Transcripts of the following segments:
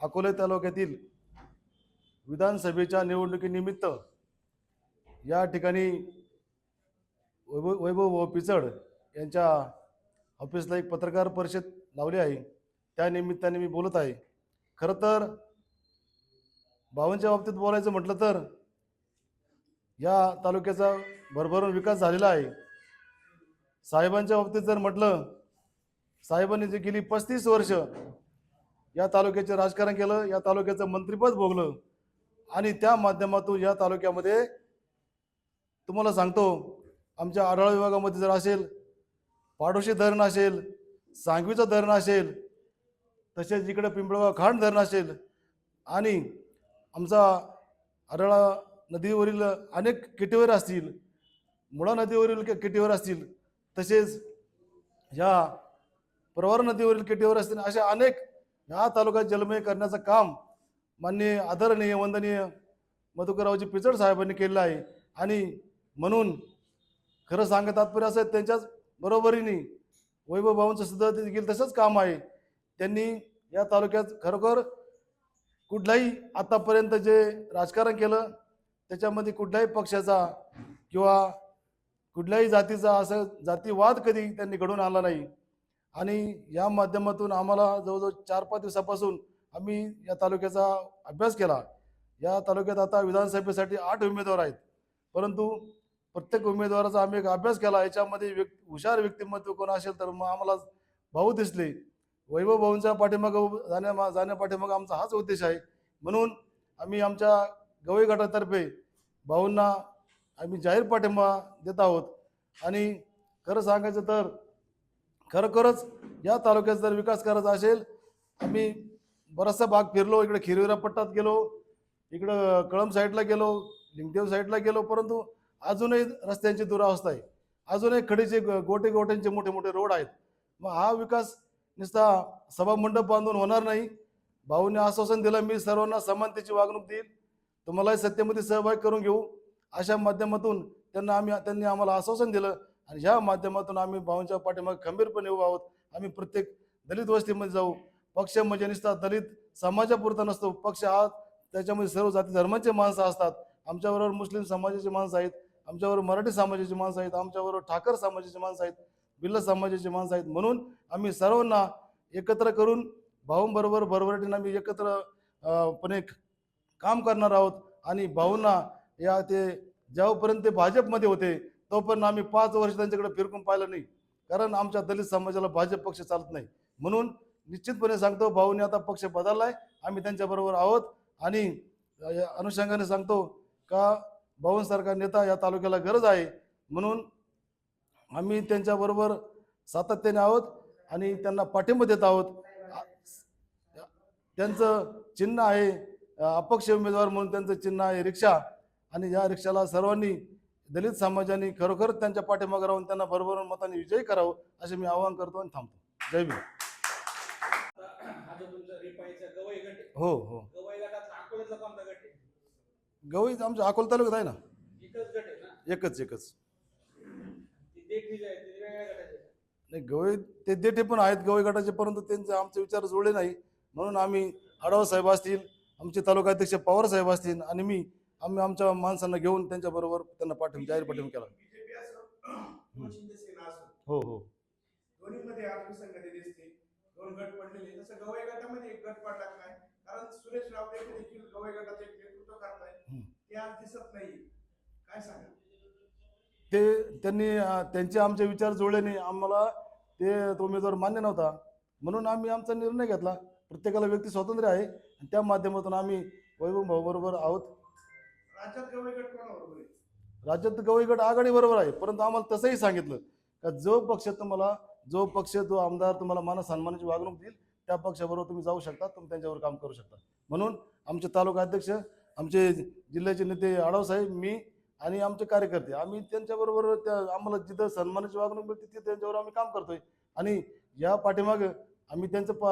अकोले तालुक्यातील विधानसभेच्या निवडणुकीनिमित्त या ठिकाणी वैभव वैभव व पिचड यांच्या ऑफिसला एक पत्रकार परिषद लावली आहे. त्या निमित्ताने मी बोलत आहे. खरं तर भावांच्या बाबतीत बोलायचं म्हटलं तर या तालुक्याचा भरभरून विकास झालेला आहे. साहेबांच्या बाबतीत जर म्हटलं साहेबांनी जे गेली पस्तीस वर्ष या तालुक्याचे राजकारण केलं या तालुक्याचं मंत्रिपद भोगलं आणि त्या माध्यमातून या तालुक्यामध्ये तुम्हाला सांगतो आमच्या आढावा विभागामध्ये जर असेल पाडोशी धरण असेल सांगवीचं धरण असेल तसेच इकडे पिंपळगाव खांड धरण असेल आणि आमचा आरळा नदीवरील अनेक किटीवर असतील मुळा नदीवरील किटीवर असतील तसेच ह्या प्रवार नदीवरील किटीवर असतील अशा अनेक ह्या तालुक्यात जलमय करण्याचं काम माननीय आदरणीय वंदनीय मधुकररावजी पिचड साहेबांनी केलेलं आहे. आणि म्हणून खरं सांगत तात्पर्य असं त्यांच्याच बरोबरीने वैभव भाऊंचं सुद्धा देखील तसंच काम आहे. त्यांनी या तालुक्यात खरोखर कुठलाही आतापर्यंत जे राजकारण केलं त्याच्यामध्ये कुठल्याही पक्षाचा किंवा कुठल्याही जातीचा असं जातीवाद कधी त्यांनी घडून आला नाही. आणि या माध्यमातून आम्हाला जवळजवळ चार पाच दिवसापासून आम्ही या तालुक्याचा अभ्यास केला. या तालुक्यात आता विधानसभेसाठी आठ उमेदवार आहेत. परंतु प्रत्येक उमेदवाराचा आम्ही एक अभ्यास केला. याच्यामध्ये व्यक् हुशार व्यक्तिमत्व कोण असेल तर मग आम्हाला भाऊ दिसले. वैभव भाऊंच्या पाठीमागं जाण्या जाण्यापाठीमागं आमचा हाच उद्देश आहे. म्हणून आम्ही आमच्या गवई गटातर्फे भाऊंना आम्ही जाहीर पाठिंबा देत आहोत. आणि खरं सांगायचं तर खरोखरच या तालुक्यात जर विकास करायचा असेल आम्ही बराचसा भाग फिरलो इकडे खिरविरा पट्टात गेलो इकडं कळंब साईडला गेलो लिंगदेव साईडला गेलो परंतु अजूनही रस्त्यांची दुरावस्था आहे. अजूनही खडीचे गोटे गोट्यांचे मोठे मोठे रोड आहेत. मग हा विकास नुसता सभामंडप बांधून होणार नाही. भाऊने आश्वासन दिलं मी सर्वांना समानतेची वागणूक देईल. तुम्हालाही सत्तेमध्ये सहभाग करून घेऊ. अशा माध्यमातून त्यांना आम्ही त्यांनी आम्हाला आश्वासन दिलं. आणि ह्या माध्यमातून आम्ही भाऊंच्या पाठीमागे खंबीरपणे उभा आहोत. आम्ही प्रत्येक दलित वस्तीमध्ये जाऊ. पक्ष म्हणजे नुसता दलित समाजापुरता नसतो. पक्ष हा त्याच्यामध्ये सर्व जाती धर्माचे माणसं असतात. आमच्याबरोबर मुस्लिम समाजाची माणसं आहेत. आमच्याबरोबर मराठी समाजाची माणसं आहेत. आमच्याबरोबर ठाकर समाजाची माणसं आहेत. बिल्ला समाजाची माणसं आहेत. म्हणून आम्ही सर्वांना एकत्र करून भाऊंबरोबर बरोबरीने आम्ही एकत्र पणे काम करणार आहोत. आणि भाऊंना या ते ज्यापर्यंत ते भाजपमध्ये होते तोपर्यंत आम्ही पाच वर्ष त्यांच्याकडे फिरकून पाहिलं नाही. कारण आमच्या दलित समाजाला भाजप पक्ष चालत नाही. म्हणून निश्चितपणे सांगतो भाऊने आता पक्ष बदललाय. आम्ही त्यांच्याबरोबर आहोत. आणि या अनुषंगाने सांगतो का भाऊंसारखा नेता या तालुक्याला गरज आहे. म्हणून आम्ही त्यांच्याबरोबर सातत्याने आहोत आणि त्यांना पाठिंबा देत आहोत. त्यांचं चिन्ह आहे अपक्ष उमेदवार म्हणून त्यांचं चिन्ह आहे रिक्षा. आणि या रिक्षाला सर्वांनी दलित समाजाने खरोखर त्यांच्या पाठीमागे राहून त्यांना बरोबर मताने विजयी करावं असे मी आवाहन करतो आणि थांबतो. जय भीम. हो हो. गवई आमच्या अकोला तालुक्यात आहे ना? एकच एकच. नाही गवई ते देठे पण आहेत गवई गटाचे परंतु त्यांचे आमचे विचार जुळले नाही. म्हणून आम्ही आढाव साहेब असतील आमचे तालुका अध्यक्ष पवार साहेब असतील आणि मी आम्ही आमच्या माणसांना घेऊन त्यांच्याबरोबर त्यांना पाठिंबा जाहीर पाठिंबा केला. हो हो. दोन्हीमध्ये अल्पसंख्याने दिसते दोन गट पडलेले. तसं गवई गटामध्ये एक गट पडला नाही? कारण सुरेश रावते देखील गवई गटाचे नेतृत्व करताय हम्म. ते आज दिसत नाही काय सांगा ते त्यांनी त्यांचे आमचे विचार जुळले नाही आम्हाला ते तो उमेदवार मान्य नव्हता. म्हणून आम्ही आमचा निर्णय घेतला. प्रत्येकाला व्यक्ती स्वातंत्र्य आहे. आणि त्या माध्यमातून आम्ही वैभव भाऊ बरोबर आहोत. राज्यात गवई गट कोणाबरोबर आहे? राज्यात गवई गट आघाडी बरोबर आहे. परंतु आम्हाला तसंही सांगितलं का जो पक्ष तुम्हाला जो पक्ष जो आमदार तुम्हाला मान सन्मानाची वागणूक देईल त्या पक्षाबरोबर तुम्ही जाऊ शकता तुम्ही त्यांच्यावर काम करू शकता. म्हणून आमचे तालुका अध्यक्ष आमचे जिल्ह्याचे नेते आढाव साहेब मी आणि आमचे कार्यकर्ते आम्ही त्यांच्याबरोबर त्या आम्हाला जिथं सन्मानाची वागणूक मिळते तिथे त्यांच्यावर आम्ही काम करतोय. आणि या पाठीमागे आम्ही त्यांचं पा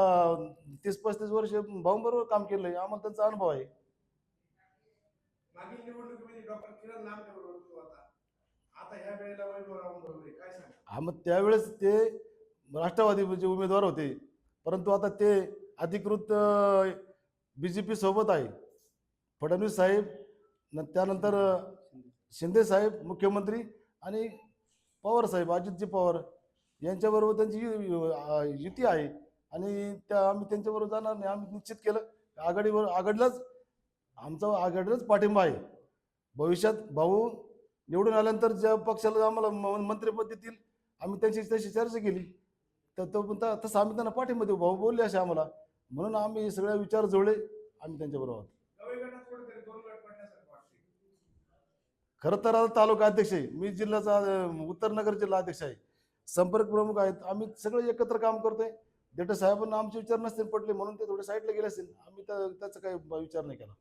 तीस पस्तीस वर्ष भाऊंबरोबर काम केलं आहे. आम्हाला त्यांचा अनुभव आहे. मागील निवडणुकीमध्ये डॉक्टर किरण नामदेव बरोबर आता ह्या वेळेला वैभवराव बरोबर काय सांगा? हा मग त्यावेळेस ते राष्ट्रवादीचे म्हणजे उमेदवार होते. परंतु आता ते अधिकृत बी जे पी सोबत आहे. फडणवीस साहेब न त्यानंतर शिंदे साहेब मुख्यमंत्री आणि पवार साहेब अजितजी पवार यांच्याबरोबर त्यांची यु- युती आहे. आणि त्या आम्ही त्यांच्याबरोबर जाणार नाही. आम्ही निश्चित केलं. आघाडीवर आघाडीलाच. आमचा आघाडीलाच पाठिंबा आहे. भविष्यात भाऊ निवडून आल्यानंतर ज्या पक्षाला आम्हाला म- मंत्रिपद देतील आम्ही त्यांची तशी चर्चा केली. तर तो पण तसं आम्ही त्यांना पाठिंबा देऊ. भाऊ बोलले असे आम्हाला. म्हणून आम्ही सगळ्या विचार जुळले आम्ही त्यांच्याबरोबर खरं तर आता तालुका अध्यक्ष आहे. मी जिल्ह्याचा उत्तर नगर जिल्हा अध्यक्ष आहे. संपर्क प्रमुख आहेत. आम्ही सगळे एकत्र काम करतोय. डेटा साहेबांना आमचे विचार नसतील पडले म्हणून ते थोडे साईडला गेले असतील. आम्ही तर त्याचा काही विचार नाही केला.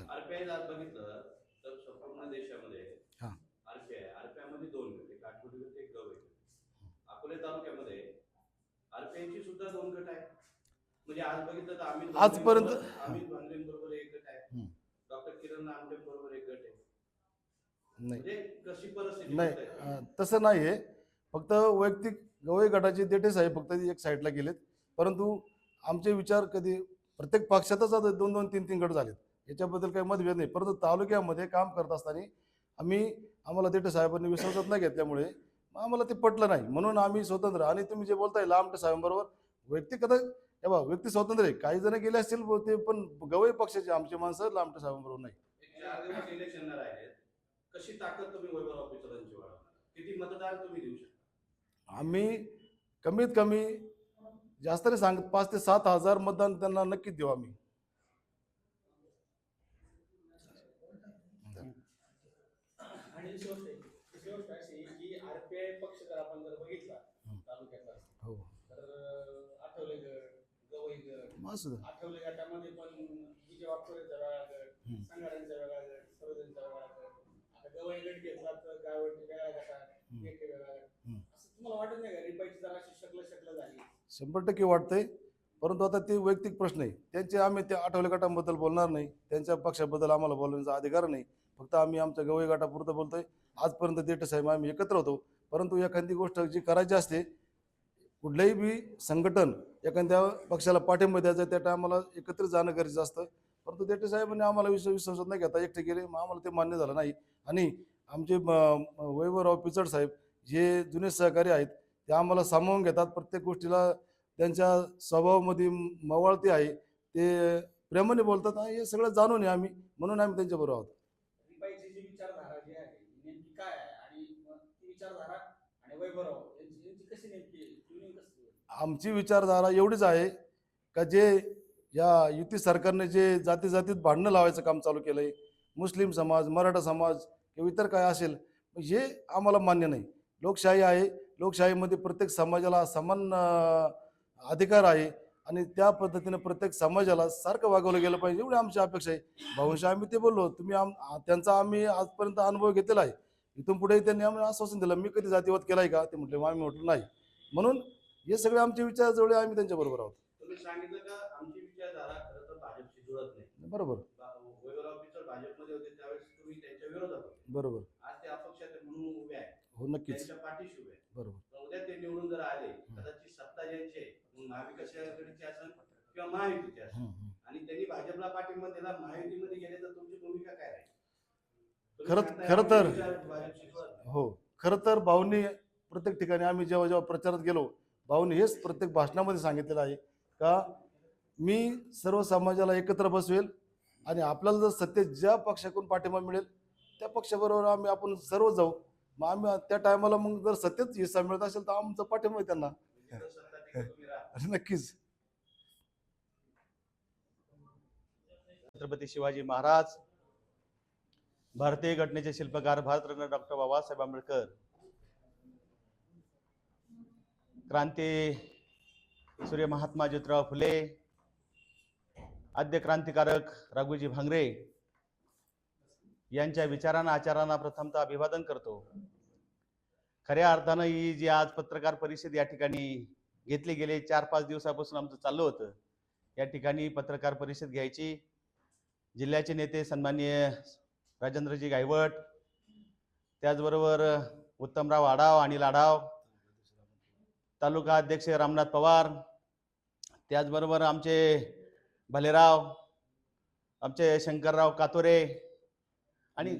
आरपीआय जर बघितलं तर संपूर्ण देशामध्ये हा. आरपीआय आरपीआयमध्ये दोन गट एक आठवडी गट एक गट. अकोले तालुक्यामध्ये आरपीआयची सुद्धा दोन गट आहे म्हणजे आज बघितलं तर अमित आजपर्यंत- अमित भांगरे बरोबर एक गट आहे. डॉक्टर किरण नामदेव बरोबर एक गट आहे. नाही. म्हणजे कशी परिस्थिती नाही आहे? तसं नाही आहे फक्त वैयक्तिक गवई गटाचे देठे साहेब फक्त एक साईडला गेलेत. परंतु आमचे विचार कधी प्रत्येक पक्षातच आता दोन दोन तीन तीन गट झालेत. याच्याबद्दल काही मतभेद नाही. परंतु तालुक्यामध्ये काम करत असताना आम्ही आम्हाला देठे साहेबांनी विश्वासात नाही घेतल्यामुळे आम्हाला ते पटलं नाही. म्हणून आम्ही स्वतंत्र आणि तुम्ही जे बोलताय लांबटे साहेबांबरोबर वैयक्तिक आता हे बा व्यक्ती स्वतंत्र आहे. काही जण गेले असतील ते पण गवई पक्षाचे आमचे माणसं लांबटे साहेबांबरोबर नाही. आम्ही कमीत कमी जास्त नाही सांगत पाच ते सात हजार मतदान त्यांना नक्कीच देऊ आम्ही आणि दुसरी गोष्ट आहे- दुसरी गोष्ट अशी आहे की आरपीआय पक्ष जर आपण जर बघितला हं. तालुक्यातला हो तर अं, आठवले गट गवई गट मग असू. दे. आठवले गटामध्ये पण विजय वाटोरेचा वेगळा गट. संघाड्यांचा वेगळा गट सर्वजणचा वेगळा गट आता गवई गट घेतला तर गावट वेगळा गट. गेट वेगळा गट. असं तुम्हाला वाटत नाही का? रिपाईची जरा अशी शकल शकल झाली. शंभर टक्के वाटतंय. परंतु आता ते वैयक्तिक प्रश्न आहे. त्यांचे आम्ही त्या आठवले गटांबद्दल बोलणार नाही. त्यांच्या पक्षाबद्दल आम्हाला बोलण्याचा अधिकार नाही. फक्त आम्ही आमच्या गवई गटापुरतं बोलतोय. आजपर्यंत देठे साहेब आम्ही एकत्र होतो. परंतु एखादी गोष्ट जी करायची असते कुठलंही बी संघटन एखाद्या पक्षाला पाठिंबा द्यायचा त्या टायमाला एकत्र जाणं गरजेचं असतं. परंतु देठे साहेबांनी आम्हाला विश्व विश्वासात नाही घेता एकटे गेले मग आम्हाला ते मान्य झालं नाही. आणि आमचे वैभवराव पिचड साहेब जे जुने सहकारी आहेत ते आम्हाला सामावून घेतात. प्रत्येक गोष्टीला त्यांच्या स्वभावामध्ये मवाळती आहे. ते प्रेमाने बोलतात आणि हे सगळं जाणून आहे आम्ही. म्हणून आम्ही त्यांच्याबरोबर आहोत. विचारधारा जी आहे नेमकी काय आहे? आणि ती विचारधारा आणि वैभव यांची यांची कशी नेमकी ट्युनिंग कसं आमची विचारधारा एवढीच आहे का जे या युती सरकारने जे जाती जातीत भांडणं लावायचं काम चालू केलं आहे मुस्लिम समाज मराठा समाज किंवा इतर काय असेल हे आम्हाला मान्य नाही. लोकशाही आहे लोकशाहीमध्ये प्रत्येक समाजाला समान अधिकार आहे आणि त्या पद्धतीने प्रत्येक समाजाला सारखं वागवलं गेलं पाहिजे एवढी आमची अपेक्षा आहे. भाऊंशी आम्ही ते बोललो तुम्ही आम त्यांचा आम्ही आजपर्यंत अनुभव घेतलेला आहे. इथून पुढे त्यांनी आम्हाला आश्वासन दिलं मी कधी जातीवाद केलाय का? ते म्हटले आम्ही म्हटलं नाही. म्हणून हे सगळे आमचे विचार जवळ आम्ही त्यांच्याबरोबर आहोत. तुम्ही सांगितलं का आमची विचारधारा खरं तर भाजपशी जुळत नाही? बरोबर. भाजपमध्ये होते त्यावेळेस तुम्ही त्यांच्या विरोधात होते. बरोबर. आज ते अपक्षात म्हणून उभे आहे हो नक्कीच. त्यांच्या पाठीशी उभे आहे बरोबर. उद्या ते निवडून जर आले कदाचित सत्ता ज्यांची आहे असेल किंवा महायुतीची असेल. आणि त्यांनी भाजपला पाठिंबा दिला महायुतीमध्ये गेले तर तुमची भूमिका काय राहील? खरं- खरं तर-. हो खरं तर भाऊंनी प्रत्येक ठिकाणी आम्ही जेव्हा जेव्हा प्रचारात गेलो भाऊंनी हेच प्रत्येक भाषणामध्ये सांगितलेलं आहे का मी सर्व समाजाला एकत्र बसवेल आणि आपल्याला जर सत्य ज्या पक्षाकडून पाठिंबा मिळेल त्या पक्षाबरोबर आम्ही आपण सर्व जाऊ. मग आम्ही त्या टायमाला मग जर सत्यच हिस्सा मिळत असेल तर आमचा पाठिंबा आहे त्यांना. नक्कीच. छत्रपती शिवाजी महाराज भारतीय घटनेचे शिल्पकार भारतरत्न डॉक्टर बाबासाहेब आंबेडकर. क्रांती सूर्य महात्मा ज्योतिराव फुले आद्य क्रांतिकारक राघोजी भांगरे यांच्या विचारांना आचारांना प्रथमतः अभिवादन करतो. खऱ्या अर्थानं ही जी आज पत्रकार परिषद या ठिकाणी घेतली गेले चार पाच दिवसापासून आमचं चाललं होतं. या ठिकाणी पत्रकार परिषद घ्यायची. जिल्ह्याचे नेते सन्माननीय राजेंद्रजी गायवट त्याचबरोबर उत्तमराव आढाव आणि लाढाव तालुका अध्यक्ष रामनाथ पवार त्याचबरोबर आमचे भलेराव आमचे शंकरराव कातोरे आणि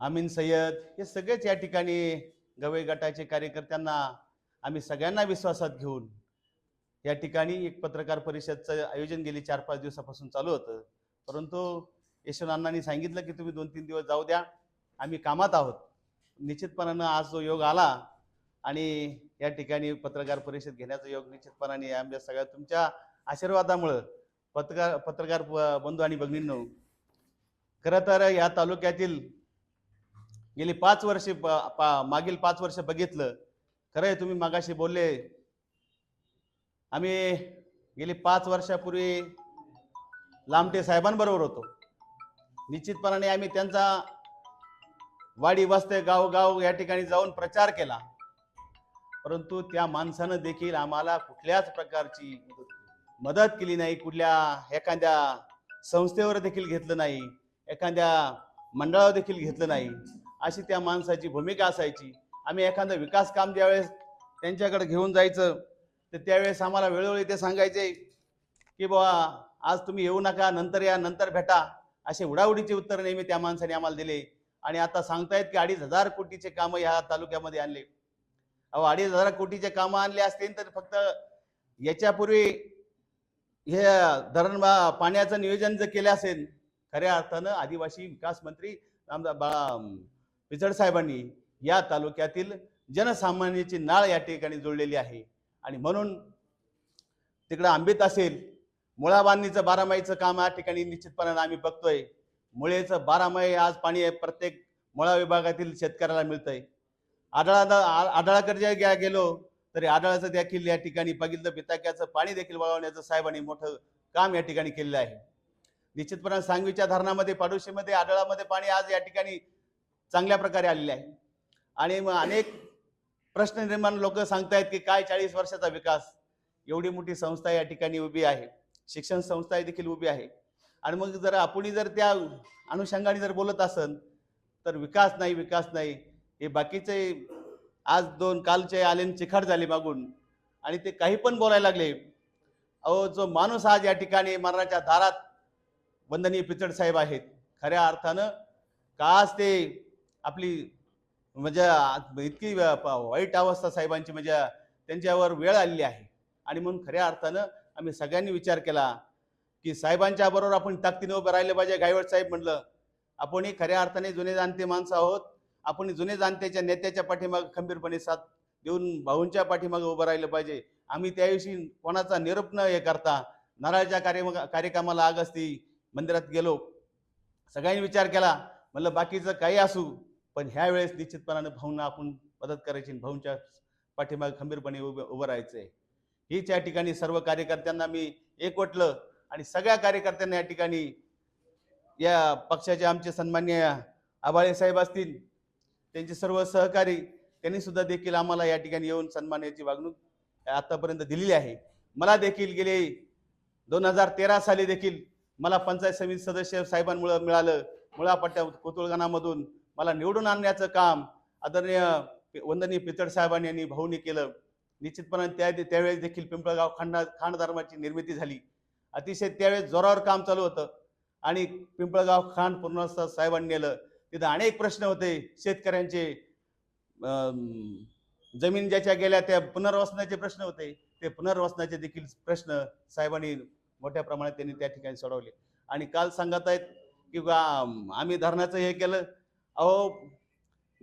अमीन सय्यद. हे सगळेच या ठिकाणी गवई गटाचे कार्यकर्त्यांना आम्ही सगळ्यांना विश्वासात घेऊन या ठिकाणी एक पत्रकार परिषदचं आयोजन गेली चार पाच दिवसापासून चालू होतं परंतु यशवंतांनी सांगितलं की तुम्ही दोन तीन दिवस जाऊ द्या आम्ही कामात आहोत निश्चितपणानं आज जो योग आला आणि या ठिकाणी पत्रकार परिषद घेण्याचं योग निश्चितपणाने आमच्या सगळ्या तुमच्या आशीर्वादामुळं पत्रकार पत्रकार बंधू आणि भगिनींनो खरं तर या तालुक्यातील गेली पाच वर्षे पा- मागील पाच वर्ष बघितलं खरं आहे तुम्ही मागाशी बोलले आम्ही गेली पाच वर्षापूर्वी लामटे साहेबांबरोबर होतो. निश्चितपणाने आम्ही त्यांचा वाडी वस्ते गाव गाव या ठिकाणी जाऊन प्रचार केला. परंतु त्या माणसानं देखील आम्हाला कुठल्याच प्रकारची मदत केली नाही. कुठल्या एखाद्या संस्थेवर देखील घेतलं नाही. एखाद्या मंडळावर देखील घेतलं नाही. अशी त्या माणसाची भूमिका असायची. आम्ही एखादं विकास काम ज्यावेळेस त्यांच्याकडे घेऊन जायचं तर त्यावेळेस आम्हाला वेळोवेळी ते सांगायचे की बाबा आज तुम्ही येऊ नका नंतर या नंतर भेटा. असे उडाउडीचे उत्तर नेहमी त्या माणसाने आम्हाला दिले. आणि आता सांगतायत की अडीच हजार कोटीचे कामं ह्या तालुक्यामध्ये आणले. अहो अडीच हजार कोटीचे कामं आणले असतील तर फक्त याच्यापूर्वी हे धरण बा- पाण्याचं नियोजन जर केलं असेल खऱ्या अर्थानं आदिवासी विकास मंत्री आमदार बाळा पिचड साहेबांनी या तालुक्यातील जनसामान्याची नाळ या ठिकाणी जोडलेली आहे. आणि म्हणून तिकडं आंबेत असेल मुळा बांधणीचं बारामाईचं काम या ठिकाणी निश्चितपणाने आम्ही बघतोय. मुळेचं बारामाही आज पाणी आहे प्रत्येक मुळा विभागातील शेतकऱ्याला मिळतंय. आदळा आदळाकडे जे गे- गेलो तरी आदळाचं देखील या ठिकाणी बघितलं. बिताक्याचं पाणी देखील वळवण्याचं साहेबांनी मोठं काम या ठिकाणी केलेलं आहे. निश्चितपणे सांगवीच्या धरणामध्ये पाडोशीमध्ये आदळामध्ये पाणी आज या ठिकाणी चांगल्या प्रकारे आलेले आहे. आणि मग अनेक प्रश्न निर्माण लोक सांगतायत की काय चाळीस वर्षाचा विकास? एवढी मोठी संस्था या ठिकाणी उभी आहे. शिक्षण संस्था देखील उभी आहे. आणि मग जर आपण जर त्या अनुषंगाने जर बोलत असन तर विकास नाही विकास नाही. हे बाकीचे आज दोन कालचे आले चिखाट झाले मागून आणि ते काही पण बोलायला लागले. अहो जो माणूस आज या ठिकाणी मरणाच्या दारात वंदनीय पिचड साहेब आहेत. खऱ्या अर्थानं का आज ते आपली म्हणजे इतकी प- वाईट अवस्था साहेबांची म्हणजे त्यांच्यावर वेळ आलेली आहे. आणि म्हणून खऱ्या अर्थानं आम्ही सगळ्यांनी विचार केला की साहेबांच्या बरोबर आपण ताकदीने उभं राहिलं पाहिजे गायवड साहेब म्हणलं. आपणही खऱ्या अर्थाने जुने जाणते माणसं आहोत. आपण जुने जाणत्याच्या नेत्याच्या पाठीमाग खंबीरपणे साथ देऊन भाऊंच्या पाठीमागे उभं राहिलं पाहिजे. आम्ही त्याविषयी कोणाचा निरोप न हे करता नारळाच्या कार्य कार्यक्रमाला आग असती मंदिरात गेलो. सगळ्यांनी विचार केला. म्हणलं बाकीचं काही असू पण ह्या वेळेस निश्चितपणाने भाऊंना आपण मदत करायची भाऊंच्या पाठीमागे खंबीरपणे उभं उभं राहायचंय. हीच या ठिकाणी सर्व कार्यकर्त्यांना मी एकवटलं आणि सगळ्या कार्यकर्त्यांना या ठिकाणी या पक्षाचे आमचे सन्मान्य आबाळे साहेब असतील त्यांचे सर्व सहकारी त्यांनी सुद्धा देखील आम्हाला या ठिकाणी येऊन सन्मानाची वागणूक आतापर्यंत दिलेली आहे. मला देखील गेले दोन हजार तेरा साली देखील मला पंचायत समिती सदस्य साहेबांमुळं मिळालं. मुळापट्ट्या कोतुळगाणामधून मला निवडून आणण्याचं काम आदरणीय वंदनीय पितळ साहेबांनी यांनी भाऊनी केलं. निश्चितपणे त्या त्यावेळेस देखील पिंपळगाव खांडा खांड धर्माची निर्मिती झाली. अतिशय त्यावेळेस जोरावर काम चालू होतं आणि पिंपळगाव खांड पूर्णस्थ साहेबांनी नेलं. तिथं अनेक प्रश्न होते. शेतकऱ्यांचे जमीन ज्याच्या गेल्या त्या पुनर्वसनाचे प्रश्न होते. ते पुनर्वसनाचे देखील प्रश्न साहेबांनी मोठ्या प्रमाणात त्यांनी त्या ठिकाणी सोडवले. आणि काल सांगत आहेत की बा- आम्ही धरणाचं हे केलं. अहो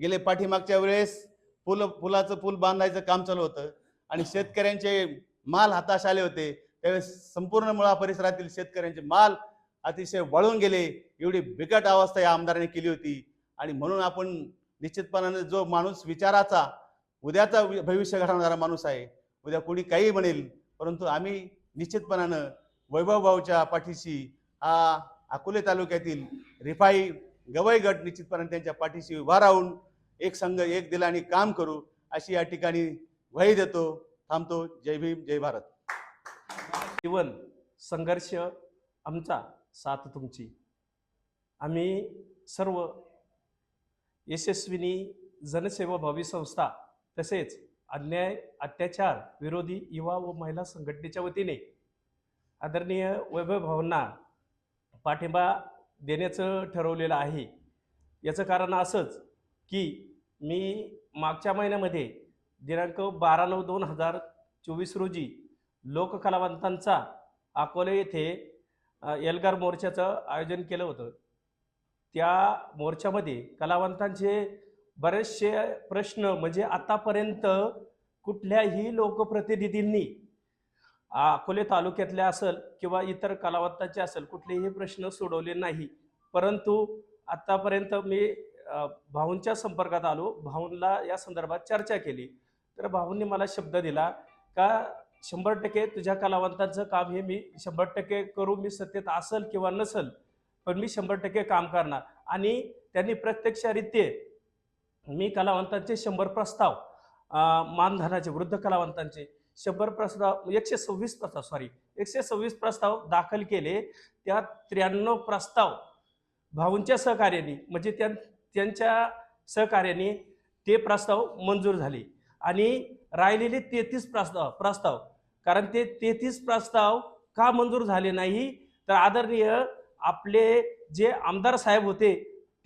गेले पाठीमागच्या वेळेस पूल पुलाचं पूल बांधायचं काम चालू होतं आणि शेतकऱ्यांचे माल हाताश आले होते. त्यावेळेस संपूर्ण मुळा परिसरातील शेतकऱ्यांचे माल अतिशय वळून गेले एवढी बिकट अवस्था या आमदाराने केली होती. आणि म्हणून आपण निश्चितपणाने जो माणूस विचाराचा उद्याचा भविष्य घडवणारा माणूस आहे उद्या कोणी काही म्हणेल परंतु आम्ही निश्चितपणानं वैभव भाऊच्या पाठीशी हा अकोले तालुक्यातील रिफाई गवई गट निश्चितपणे त्यांच्या पाठीशी उभा राहून एक संघ एक दिलाने काम करू अशी या ठिकाणी वही देतो थांबतो. जय भीम जय भारत. जीवन संघर्ष आमचा साथ तुमची. आम्ही सर्व यशस्विनी जनसेवा भावी संस्था तसेच अन्याय अत्याचार विरोधी युवा व महिला संघटनेच्या वतीने आदरणीय वैभव भावांना पाठिंबा देण्याचं ठरवलेलं आहे. याचं कारण असंच की मी मागच्या महिन्यामध्ये दिनांक बारा नऊ दोन हजार चोवीस रोजी लोककलावंतांचा अकोले येथे एल्गार मोर्चाचं आयोजन केलं होतं. त्या मोर्चामध्ये कलावंतांचे बरेचसे प्रश्न म्हणजे आतापर्यंत कुठल्याही लोकप्रतिनिधींनी अकोले तालुक्यातल्या असेल किंवा इतर कलावंतांचे असेल कुठलेही प्रश्न सोडवले नाही. परंतु आत्तापर्यंत मी भाऊंच्या संपर्कात आलो. भाऊंला या संदर्भात चर्चा केली. तर भाऊंनी मला शब्द दिला का शंभर टक्के तुझ्या कलावंतांचं काम हे मी शंभर टक्के करू मी सत्तेत असल किंवा नसल पण मी शंभर टक्के काम करणार. आणि त्यांनी प्रत्यक्षरित्ये मी कलावंतांचे शंभर प्रस्ताव मानधनाचे वृद्ध कलावंतांचे शंभर प्रस्ताव एकशे सव्वीस प्रस्ताव सॉरी एकशे सव्वीस प्रस्ताव दाखल केले. त्या त्र्याण्णव प्रस्ताव भाऊंच्या सहकार्याने म्हणजे त्या त्यांच्या सहकार्याने ते प्रस्ताव मंजूर झाले. आणि राहिलेले तेहतीस प्रस्ताव प्रस्ताव. कारण ते तेहतीस प्रस्ताव का मंजूर झाले नाही? तर आदरणीय आपले जे आमदार साहेब होते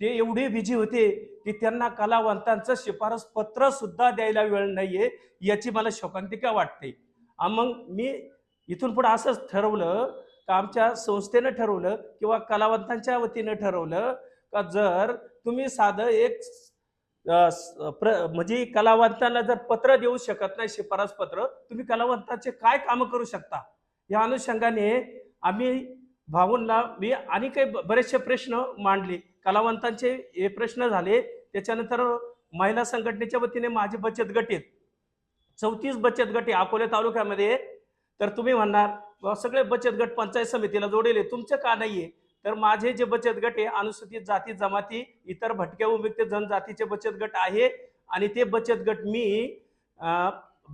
ते एवढे बिझी होते की त्यांना कलावंतांचं शिफारस पत्र सुद्धा द्यायला वेळ नाहीये याची मला शोकांतिका वाटते. मग मी इथून पुढे असंच ठरवलं का आमच्या संस्थेनं ठरवलं किंवा कलावंतांच्या वतीनं ठरवलं का जर तुम्ही साधं एक प्र म्हणजे कलावंतांना जर पत्र देऊ शकत नाही शिफारस पत्र तुम्ही कलावंतांचे काय कामं करू शकता? या अनुषंगाने आम्ही भाऊंना मी आणि काही बरेचसे प्रश्न मांडले. कलावंतांचे हे प्रश्न झाले. त्याच्यानंतर महिला संघटनेच्या वतीने माझे बचत गट आहेत. चौतीस बचत गट आहे अकोले तालुक्यामध्ये. तर तुम्ही म्हणणार सगळे बचत गट पंचायत समितीला जोडेले तुमचं का नाहीये? तर माझे जे बचत गट आहे अनुसूचित जाती जमाती इतर भटक्या उपयुक्त जनजातीचे बचत गट आहे. आणि ते बचत गट मी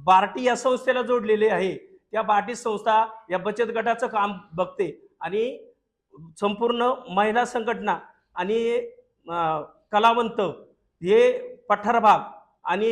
बार्टी या संस्थेला जोडलेले आहे. त्या बार्टी संस्था या बचत गटाचं काम बघते. आणि संपूर्ण महिला संघटना आणि कलावंत हे पठार भाग आणि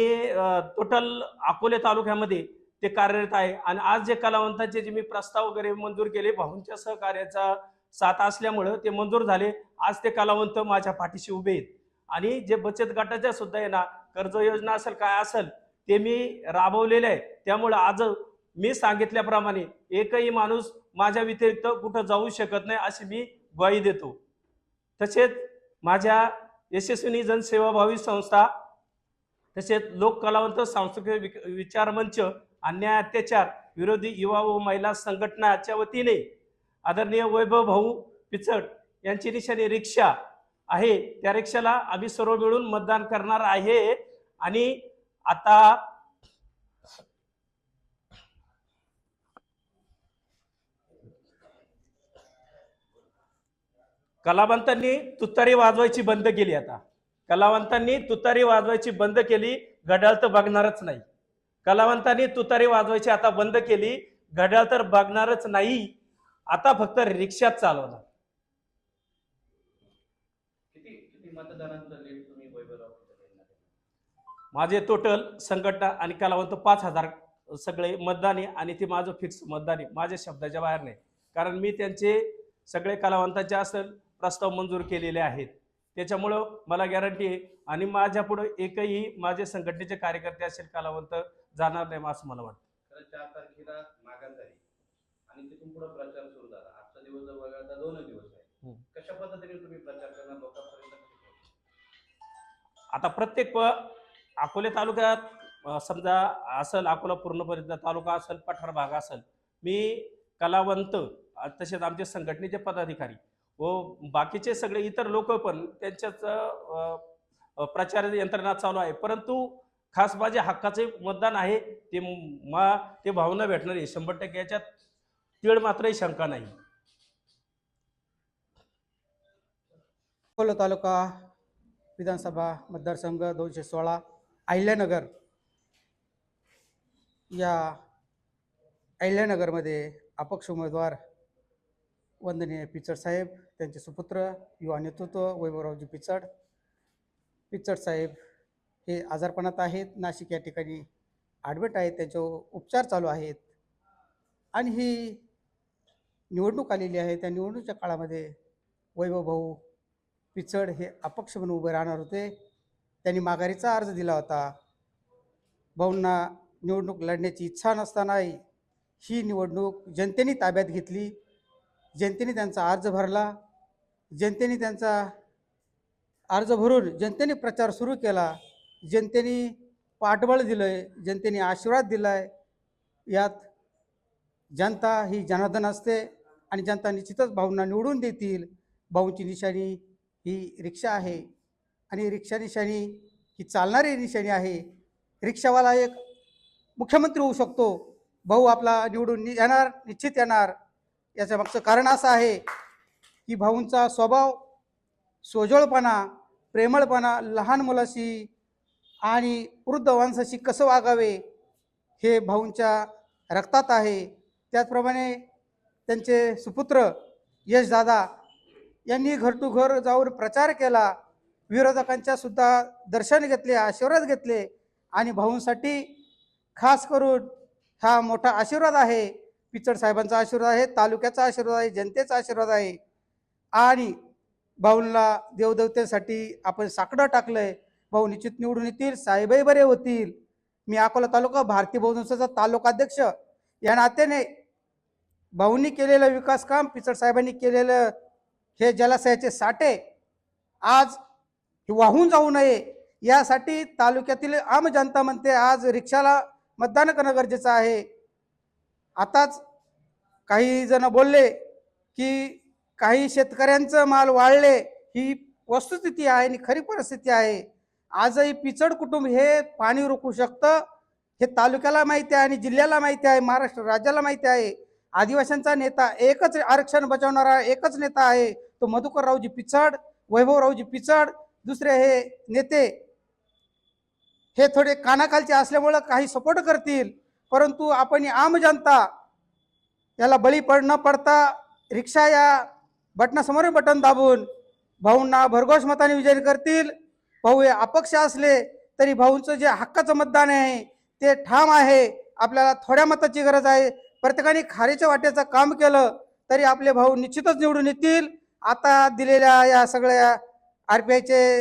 टोटल अकोले तालुक्यामध्ये ते कार्यरत आहे. आणि आज जे कलावंतांचे जे मी प्रस्ताव वगैरे मंजूर केले भाऊंच्या सहकार्याचा साथ असल्यामुळं ते मंजूर झाले. आज ते कलावंत माझ्या पाठीशी उभे आहेत. आणि जे बचत गटाच्या सुद्धा आहे ना कर्ज योजना असेल काय असेल ते मी राबवलेलं आहे. त्यामुळं आज मी सांगितल्याप्रमाणे एकही माणूस माझ्या व्यतिरिक्त कुठं जाऊ शकत नाही अशी मी ग्वाही देतो. तसेच माझ्या यशस्विनी जनसेवाभावी संस्था तसेच लोक कलावंत सांस्कृतिक विचार मंच अन्याय अत्याचार विरोधी युवा व महिला संघटनाच्या वतीने आदरणीय वैभव भाऊ पिचड यांची निशाणी रिक्षा आहे. त्या रिक्षाला आम्ही सर्व मिळून मतदान करणार आहे. आणि आता कलावंतांनी तुतारी वाजवायची बंद केली आता. कलावंतांनी तुतारी वाजवायची बंद केली घड्याळ तर बघणारच नाही. कलावंतांनी तुतारी वाजवायची आता बंद केली घड्याळ तर बघणारच नाही. आता फक्त यांना देणार? माझे टोटल संघटना आणि कलावंत पाच हजार सगळे मतदान आहे आणि ते माझं फिक्स मतदान आहे माझ्या शब्दाच्या बाहेर नाही. कारण मी त्यांचे सगळे कलावंतांचे असेल प्रस्ताव मंजूर केलेले आहेत. त्याच्यामुळं मला गॅरंटी आहे आणि माझ्या पुढे एकही माझे संघटनेचे कार्यकर्ते असेल कलावंत जाणार नाही असं मला वाटतं खरं चार तारखेला माघार झाली आणि तिथून पुढे प्रचार सुरू झाला आजचा दिवस जर वगळता दोनच दिवस आहे हम्म. कशा पद्धतीने तुम्ही प्रचार करणार लोकांपर्यंत? आता प्रत्येक अकोले तालुक्यात समजा असेल अकोला पूर्णपर्यंत तालुका असेल पठार भाग असेल मी कलावंत तसेच आमचे संघटनेचे पदाधिकारी व बाकीचे सगळे इतर लोक पण त्यांच्याच प्रचार यंत्रणा चालू आहे परंतु खास माझे हक्काचे मतदान आहे ते म- मा ते भावना भेटणार आहे शंभर टक्के याच्यात तीळ मात्रही शंका नाही. अकोला तालुका विधानसभा मतदारसंघ दोनशे सोळा अहिल्यानगर या अहिल्यानगरमध्ये अपक्ष उमेदवार वंदनीय पिचड साहेब त्यांचे सुपुत्र युवा नेतृत्व वैभवरावजी पिचड. पिचड साहेब हे आजारपणात आहेत नाशिक या ठिकाणी ॲडमिट आहेत त्यांचे उपचार चालू आहेत. आणि ही निवडणूक आलेली आहे. त्या निवडणुकीच्या काळामध्ये वैभव भाऊ पिचड हे अपक्ष म्हणून उभे राहणार होते. त्यांनी माघारीचा अर्ज दिला होता. भाऊंना निवडणूक लढण्याची इच्छा नसतानाही ही निवडणूक जनतेने ताब्यात घेतली. जनतेने त्यांचा अर्ज भरला. जनतेने त्यांचा अर्ज भरून जनतेने प्रचार सुरू केला. जनतेने पाठबळ दिलं आहे जनतेने आशीर्वाद दिला आहे यात जनता ही जनार्दन असते. आणि जनता निश्चितच भाऊंना निवडून देतील. भाऊंची निशाणी ही रिक्षा आहे. आणि रिक्षा निशाणी ही चालणारी निशाणी आहे. रिक्षावाला एक मुख्यमंत्री होऊ शकतो. भाऊ आपला निवडून नि- येणार निश्चित येणार. याच्या मागचं कारण असं आहे की भाऊंचा स्वभाव सोजळपणा प्रेमळपणा लहान मुलाशी आणि वृद्ध माणसाशी कसं वागावे हे भाऊंच्या रक्तात आहे. त्याचप्रमाणे त्यांचे सुपुत्र यशदादा यांनी घर टू घर जाऊन प्रचार केला. विरोधकांच्या सुद्धा दर्शन घेतले आशीर्वाद घेतले आणि भाऊंसाठी खास करून हा मोठा आशीर्वाद आहे. पिचड साहेबांचा आशीर्वाद आहे तालुक्याचा आशीर्वाद आहे जनतेचा आशीर्वाद आहे. आणि भाऊंना देवदेवतेसाठी आपण साकडं टाकलंय. भाऊ निश्चित निवडून येतील साहेबही बरे होतील. मी अकोला तालुका भारतीय बहुजनचा तालुकाध्यक्ष. या नात्याने भाऊंनी केलेलं विकास काम पिचड साहेबांनी केलेलं हे जलाशयाचे साठे आज हे वाहून जाऊ नये यासाठी तालुक्यातील आम जनता म्हणते आज रिक्षाला मतदान करणं गरजेचं आहे. आताच काही जण बोलले की काही शेतकऱ्यांचं माल वाळले ही वस्तुस्थिती आहे आणि खरी परिस्थिती आहे. आजही पिचड कुटुंब हे पाणी रोखू शकतं हे तालुक्याला माहिती आहे आणि जिल्ह्याला माहिती आहे महाराष्ट्र राज्याला माहिती आहे. आदिवासींचा नेता एकच आरक्षण बचावणारा एकच नेता आहे तो मधुकररावजी पिचड वैभवरावजी पिचड. दुसरे हे नेते हे थोडे कानाखालचे असल्यामुळं काही सपोर्ट करतील. परंतु आपण आम जनता याला बळी पड न पडता रिक्षा या बटनासमोर बटन दाबून भाऊंना भरघोष मताने विजयी करतील. भाऊ हे अपक्ष असले तरी भाऊंचं जे हक्काचं मतदान आहे ते ठाम आहे. आपल्याला थोड्या मताची गरज आहे. प्रत्येकाने खारीच्या वाट्याचं काम केलं तरी आपले भाऊ निश्चितच निवडून येतील. आता दिलेल्या या सगळ्या आर पी आयचे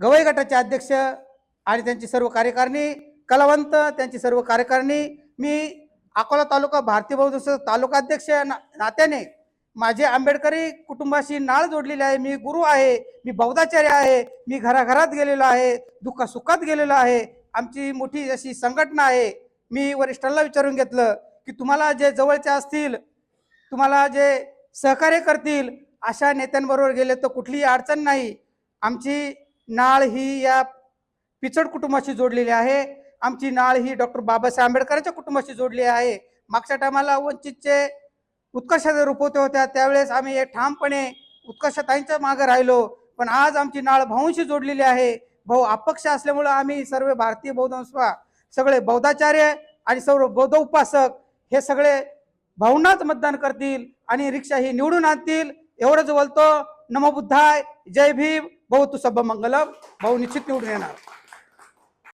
गवई गटाचे अध्यक्ष आणि त्यांची सर्व कार्यकारिणी कलावंत त्यांची सर्व कार्यकारिणी मी अकोला तालुका भारतीय बौद्ध तालुकाध्यक्ष अध्यक्ष ना नात्याने माझे आंबेडकरी कुटुंबाशी नाळ जोडलेली आहे. मी गुरु आहे मी बौद्धाचार्य आहे मी घराघरात गेलेलो आहे दुःखासुखात गेलेलो आहे. आमची मोठी अशी संघटना आहे. मी वरिष्ठांना विचारून घेतलं की तुम्हाला जे जवळचे असतील तुम्हाला जे सहकार्य करतील अशा नेत्यांबरोबर गेले तर कुठलीही अडचण नाही. आमची नाळ ही या पिचड कुटुंबाशी जोडलेली आहे. आमची नाळ ही डॉक्टर बाबासाहेब आंबेडकरांच्या कुटुंबाशी जोडली आहे. मागच्या टायमाला वंचितचे उत्कर्षाचे रुपवते होत्या त्यावेळेस आम्ही हे ठामपणे उत्कर्षताईंच्या मागे राहिलो. पण आज आमची नाळ भाऊंशी जोडलेली आहे. भाऊ अपक्ष असल्यामुळं आम्ही सर्व भारतीय बौद्ध सगळे बौद्धाचार्य आणि सर्व बौद्ध उपासक हे सगळे भावनाच मतदान करतील आणि रिक्षा ही निवडून आणतील. एवढंच बोलतो. नमो बुद्धाय. जय भीम. भाऊ तू सब मंगलम. भाऊ निश्चित निवडून येणार.